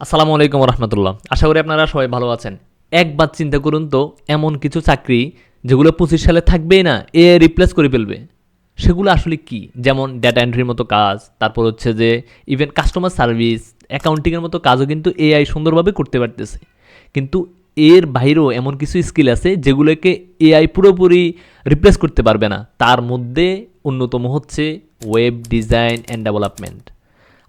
আসসালামু আলাইকুম রহমতুল্লাহ আশা করি আপনারা সবাই ভালো আছেন। একবার চিন্তা করুন তো, এমন কিছু চাকরি যেগুলো পঁচিশ সালে থাকবেই না, এ রিপ্লেস করে ফেলবে। সেগুলো আসলে কি? যেমন ডেটা এন্ট্রির মতো কাজ, তারপর হচ্ছে যে ইভেন কাস্টমার সার্ভিস অ্যাকাউন্টিংয়ের মতো কাজও কিন্তু এআই সুন্দরভাবে করতে পারতেছে। কিন্তু এর বাইরেও এমন কিছু স্কিল আছে যেগুলোকে এআই পুরোপুরি রিপ্লেস করতে পারবে না। তার মধ্যে অন্যতম হচ্ছে ওয়েব ডিজাইন অ্যান্ড ডেভেলপমেন্ট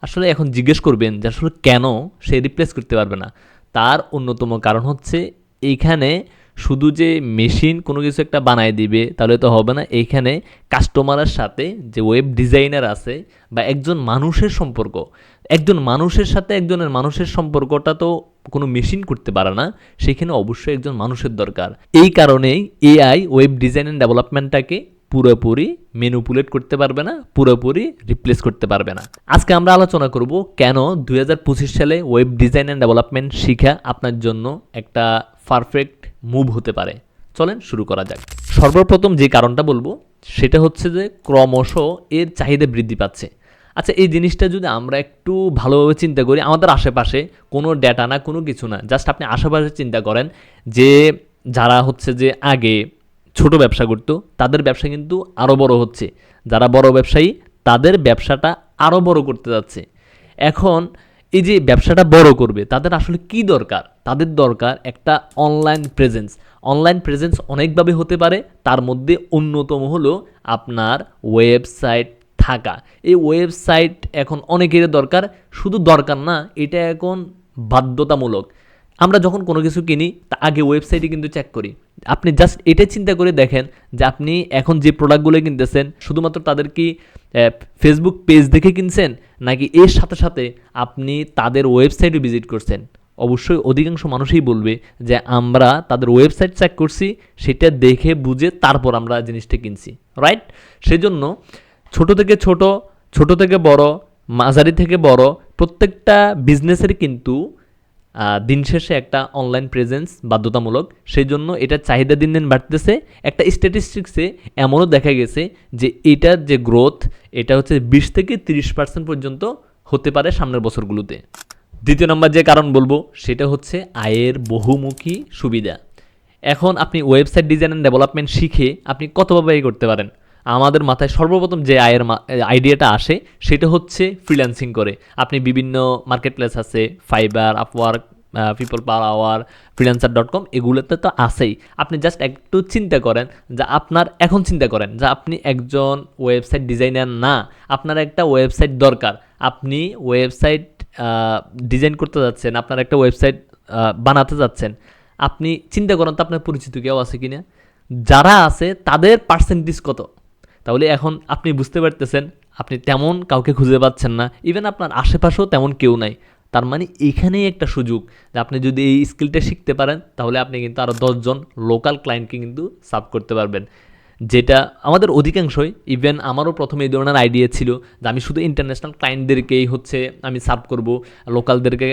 আসলে এখন জিজ্ঞেস করবেন যে আসলে কেন সে রিপ্লেস করতে পারবে না। তার অন্যতম কারণ হচ্ছে এইখানে শুধু যে মেশিন কোনো কিছু একটা বানায় দিবে, তাহলে তো হবে না। এইখানে কাস্টমারের সাথে যে ওয়েব ডিজাইনার আছে বা একজন মানুষের সম্পর্ক, একজন মানুষের সাথে একজনের মানুষের সম্পর্কটা তো কোনো মেশিন করতে পারে না, সেখানে অবশ্যই একজন মানুষের দরকার। এই কারণেই এআই ওয়েব ডিজাইন অ্যান্ড ডেভেলপমেন্টটাকে পুরোপুরি মেনুপুলেট করতে পারবে না, পুরোপুরি রিপ্লেস করতে পারবে না। আজকে আমরা আলোচনা করব কেন দু হাজার পঁচিশ সালে ওয়েব ডিজাইন অ্যান্ড ডেভেলপমেন্ট শিখা আপনার জন্য একটা পারফেক্ট মুভ হতে পারে। চলেন শুরু করা যাক। সর্বপ্রথম যে কারণটা বলব, সেটা হচ্ছে যে ক্রমশ এর চাহিদা বৃদ্ধি পাচ্ছে। আচ্ছা এই জিনিসটা যদি আমরা একটু ভালোভাবে চিন্তা করি, আমাদের আশেপাশে কোনো ডেটা না, কোনো কিছু না জাস্ট আপনি আশেপাশে চিন্তা করেন যে যারা হচ্ছে যে আগে ছোট ব্যবসা করতো, তাদের ব্যবসা কিন্তু আরও বড় হচ্ছে। যারা বড় ব্যবসায়ী, তাদের ব্যবসাটা আরও বড় করতে যাচ্ছে। এখন এই যে ব্যবসাটা বড় করবে, তাদের আসলে কি দরকার? তাদের দরকার একটা অনলাইন প্রেজেন্স অনলাইন প্রেজেন্স অনেকভাবে হতে পারে, তার মধ্যে অন্যতম হলো আপনার ওয়েবসাইট থাকা। এই ওয়েবসাইট এখন অনেকের দরকার, শুধু দরকার না, এটা এখন বাধ্যতামূলক। আমরা যখন কোনো কিছু কিনি, তা আগে ওয়েবসাইটে কিন্তু চেক করি। আপনি জাস্ট এটা চিন্তা করে দেখেন যে আপনি এখন যে প্রোডাক্টগুলো কিনতেছেন, শুধুমাত্র তাদের কি ফেসবুক পেজ দেখে কিনছেন, নাকি এর সাথে সাথে আপনি তাদের ওয়েবসাইটে ভিজিট করছেন? অবশ্যই অধিকাংশ মানুষই বলবে যে আমরা তাদের ওয়েবসাইট চেক করছি, সেটা দেখে বুঝে তারপর আমরা জিনিসটা কিনছি রাইট সেজন্য ছোট থেকে ছোট ছোট থেকে বড়, মাঝারি থেকে বড়, প্রত্যেকটা বিজনেসের কিন্তু দিন শেষে একটা অনলাইন প্রেজেন্স বাধ্যতামূলক। সেই জন্য এটা চাহিদা দিন দিন বাড়তেছে। একটা স্ট্যাটিস্টিক্সে এমনও দেখা গেছে যে এটার যে গ্রোথ এটা হচ্ছে বিশ থেকে তিরিশ পার্সেন্ট পর্যন্ত হতে পারে সামনের বছরগুলোতে। দ্বিতীয় নম্বর যে কারণ বলব, সেটা হচ্ছে আয়ের বহুমুখী সুবিধা। এখন আপনি ওয়েবসাইট ডিজাইন অ্যান্ড ডেভেলপমেন্ট শিখে আপনি কতভাবে করতে পারেন? আমাদের মাথায় সর্বপ্রথম যে আয়ের আইডিয়াটা আসে, সেটা হচ্ছে ফ্রিল্যান্সিং করে। আপনি বিভিন্ন মার্কেট প্লেস আছে Fiverr Upwork people per hour freelancer dot com এগুলোতে তো আছেই। আপনি জাস্ট একটু চিন্তা করেন যে আপনার এখন চিন্তা করেন যে আপনি একজন ওয়েবসাইট ডিজাইনার না, আপনার একটা ওয়েবসাইট দরকার। আপনি ওয়েবসাইট ডিজাইন করতে যাচ্ছেন, আপনার একটা ওয়েবসাইট বানাতে যাচ্ছেন। আপনি চিন্তা করেন তো আপনার পরিচিত কেউ আছে কিনা? যারা আছে তাদের পার্সেন্টেজ কত? তাহলে এখন আপনি বুঝতে পারতেছেন, আপনি তেমন কাউকে খুঁজে পাচ্ছেন না ইভেন আপনার আশেপাশেও তেমন কেউ নাই। তার মানে এখানেই একটা সুযোগ যে আপনি যদি এই স্কিলটা শিখতে পারেন, তাহলে আপনি কিন্তু আরও দশজন লোকাল ক্লায়েন্টকে কিন্তু সার্ভ করতে পারবেন। যেটা আমাদের অধিকাংশই ইভেন আমারও প্রথমে এই ধরনের আইডিয়া ছিল যে আমি শুধু ইন্টারন্যাশনাল ক্লায়েন্টদেরকেই হচ্ছে আমি সার্ভ করব লোকালদেরকে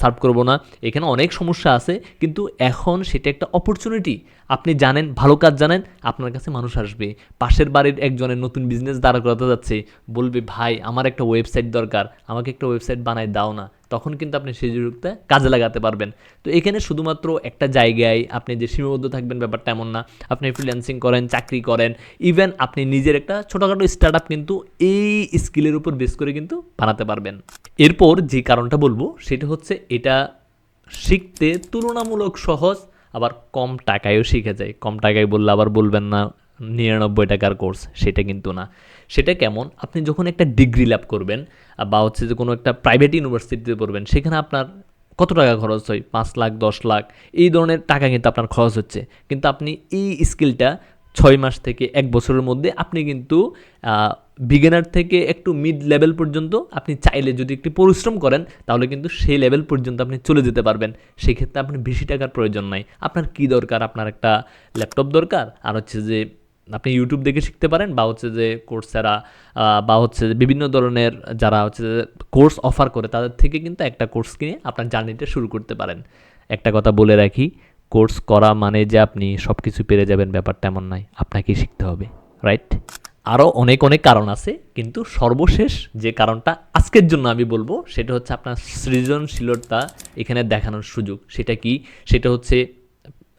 সার্ভ করব না। এখানে অনেক সমস্যা আছে, কিন্তু এখন সেটা একটা অপরচুনিটি আপনি জানেন, ভালো কাজ জানেন, আপনার কাছে মানুষ আসবে। পাশের বাড়ির একজনের নতুন বিজনেস দাঁড় করাতে যাচ্ছে। বলবে, ভাই, আমার একটা ওয়েবসাইট দরকার, আমাকে একটা ওয়েবসাইট বানায় দাও না। তখন কিন্তু আপনি সেই সুযোগটা কাজে লাগাতে পারবেন। তো এখানে শুধুমাত্র একটা জায়গায় আপনি যে সীমাবদ্ধ থাকবেন ব্যাপারটা এমন না। আপনি ফ্রিল্যান্সিং করেন, চাকরি করেন ইভেন আপনি নিজের একটা ছোটোখাটো স্টার্ট আপ কিন্তু এই স্কিলের উপর বেস করে কিন্তু বানাতে পারবেন। এরপর যে কারণটা বলব, সেটা হচ্ছে এটা শিখতে তুলনামূলক সহজ, আবার কম টাকায়ও শিখে যায়। কম টাকায় বললে আবার বলবেন না। নিরানব্বই টাকার কোর্স সেটা কিন্তু না। সেটা কেমন? আপনি যখন একটা ডিগ্রি লাভ করবেন বা হচ্ছে যে কোনো একটা প্রাইভেট ইউনিভার্সিটিতে পড়বেন, সেখানে আপনার কত টাকা খরচ হয়? পাঁচ লাখ, দশ লাখ, এই ধরনের টাকা কিন্তু আপনার খরচ হচ্ছে। কিন্তু আপনি এই স্কিলটা ছয় মাস থেকে এক বছরের মধ্যে আপনি কিন্তু বিগিনার থেকে একটু মিড লেভেল পর্যন্ত আপনি চাইলে যদি একটু পরিশ্রম করেন, তাহলে কিন্তু সেই লেভেল পর্যন্ত আপনি চলে যেতে পারবেন। সেক্ষেত্রে আপনার বেশি টাকার প্রয়োজন নাই। আপনার কি দরকার? আপনার একটা ল্যাপটপ দরকার? আর হচ্ছে যে আপনি ইউটিউব দেখে শিখতে পারেন বা হচ্ছে যে কোর্স কোর্সেরা বা হচ্ছে বিভিন্ন ধরনের যারা হচ্ছে যে কোর্স অফার করে তাদের থেকে কিন্তু একটা কোর্স কিনে আপনার জার্নিটা শুরু করতে পারেন। একটা কথা বলে রাখি কোর্স করা মানে যে আপনি সব কিছু পেরে যাবেন ব্যাপারটা এমন নয়, আপনাকেই শিখতে হবে রাইট আরও অনেক অনেক কারণ আছে, কিন্তু সর্বশেষ যে কারণটা আজকের জন্য আমি বলব, সেটা হচ্ছে আপনার সৃজনশীলতা এখানে দেখানোর সুযোগ। সেটা কি? সেটা হচ্ছে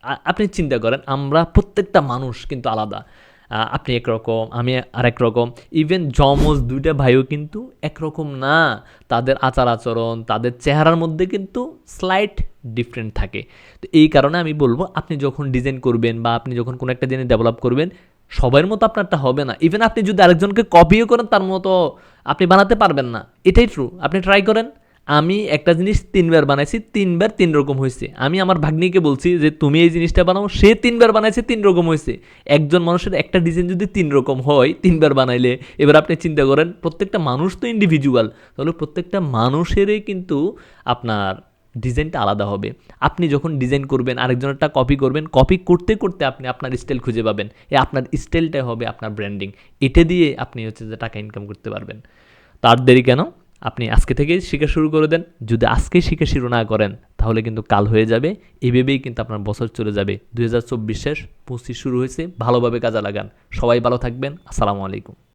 আপনি চিন্তা করেন, আমরা প্রত্যেকটা মানুষ কিন্তু আলাদা। আপনি একরকম, আমি আরেক রকম। ইভেন জমজ দুইটা ভাইও কিন্তু একরকম না। তাদের আচার আচরণ, তাদের চেহারার মধ্যে কিন্তু স্লাইট ডিফারেন্ট থাকে। তো এই কারণে আমি বলব, আপনি যখন ডিজাইন করবেন বা আপনি যখন কোনো একটা জিনিস ডেভেলপ করবেন সবার মতো আপনারটা হবে না। ইভেন আপনি যদি আরেকজনকে কপিও করেন, তার মতো আপনি বানাতে পারবেন না। এটাই ট্রু আপনি ট্রাই করেন। আমি একটা জিনিস তিনবার বানাইছি, তিনবার তিন রকম হয়েছে আমি আমার ভাগ্নিকে বলছি যে, তুমি এই জিনিসটা বানাও। সে তিনবার বানাইছে, তিন রকম হয়েছে একজন মানুষের একটা ডিজাইন যদি তিন রকম হয়, তিনবার বানাইলে, এবার আপনি চিন্তা করেন, প্রত্যেকটা মানুষ তো ইন্ডিভিজুয়াল তাহলে প্রত্যেকটা মানুষেরই কিন্তু আপনার ডিজাইনটা আলাদা হবে। আপনি যখন ডিজাইন করবেন আরেকজনেরটা কপি করবেন কপি করতে করতে আপনি আপনার স্টাইল খুঁজে পাবেন। এ আপনার স্টাইলটাই হবে আপনার ব্র্যান্ডিং এটা দিয়ে আপনি হচ্ছে যে টাকা ইনকাম করতে পারবেন। তার দেরি কেন? আপনি আজকে থেকেই শেখা শুরু করে দেন। যদি আজকে শিখে শুরু না করেন, তাহলে কিন্তু কাল হয়ে যাবে। এভাবেই কিন্তু আপনার বছর চলে যাবে। দুই হাজার চব্বিশ শেষ পঁচিশ শুরু হয়েছে। ভালোভাবে কাজে লাগান। সবাই ভালো থাকবেন। আসসালামু আলাইকুম।